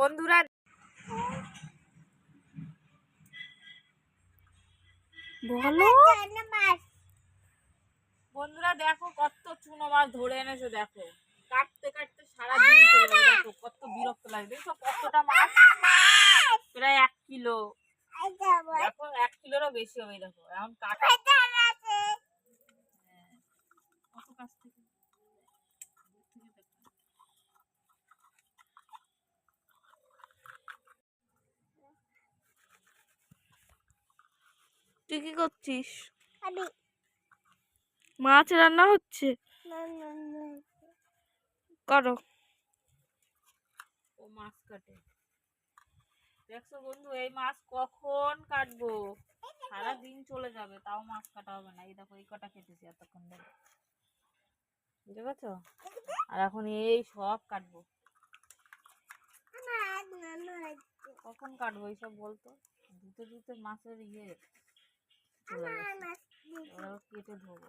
বন্ধুরা বলো। বন্ধুরা দেখো কত চুনো মাছ ধরে এনেছে দেখো। কাটতে কাটতে সারা দিন চলে দেখো কত বিরক্ত লাগে দেখো কতটা মাছ? প্রায় এক কিলো। দেখো এক কিলোরও বেশি হবে দেখো। এখন কাট তুই কি করছিস? মাছ রান্না হচ্ছে? করো। ও মাছ কাটে। দেখছ বন্ধু এই মাছ কখন কাটবো? সারা দিন চলে যাবে তাও মাছ কাটা হবে না। এই দেখো এই কটা কেটেছি এতক্ষণ ধরে। বুঝতে পারছ? আর এখন এই সব কাটবো। কখন কাটবো এইসব বলতো? ধুতে ধুতে মাছের ইয়ে। চলে গেছে আবার কেটে ধোবো